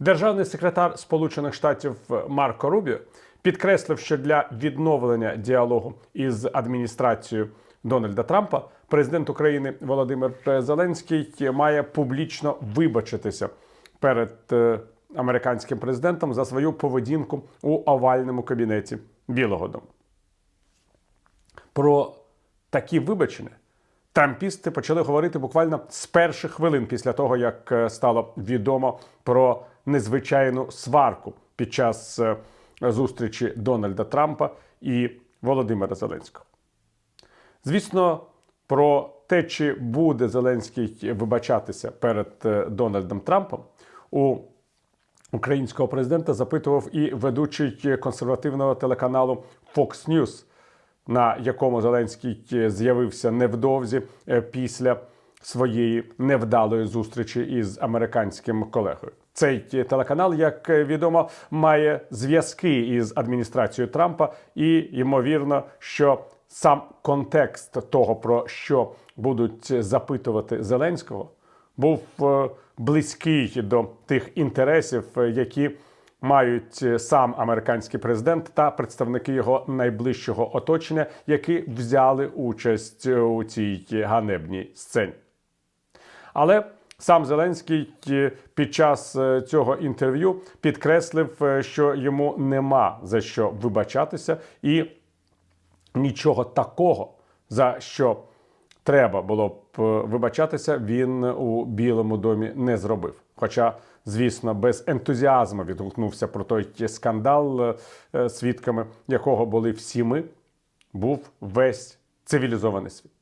Державний секретар Сполучених Штатів Марко Рубіо підкреслив, що для відновлення діалогу із адміністрацією Дональда Трампа президент України Володимир Зеленський має публічно вибачитися перед е, американським президентом за свою поведінку у овальному кабінеті Білого Дому. Про такі вибачення трампісти почали говорити буквально з перших хвилин після того, як е, стало відомо про незвичайну сварку під час е, зустрічі Дональда Трампа і Володимира Зеленського. Звісно, про те, чи буде Зеленський вибачатися перед е, Дональдом Трампом, у українського президента запитував і ведучий консервативного телеканалу Fox News, на якому Зеленський з'явився невдовзі е, після своєї невдалої зустрічі із американським колегою. Цей телеканал, як відомо, має зв'язки із адміністрацією Трампа, і ймовірно, що сам контекст того, про що будуть запитувати Зеленського, був е, близький до тих інтересів, е, які мають е, сам американський президент та представники його найближчого оточення, які взяли участь у цій ганебній сцені. Але сам Зеленський е, під час е, цього інтерв'ю підкреслив, е, що йому нема за що вибачатися, і нічого такого, за що треба було б вибачатися, він у Білому домі не зробив. Хоча, звісно, без ентузіазму відгукнувся про той скандал, свідками якого були всі ми, був весь цивілізований світ.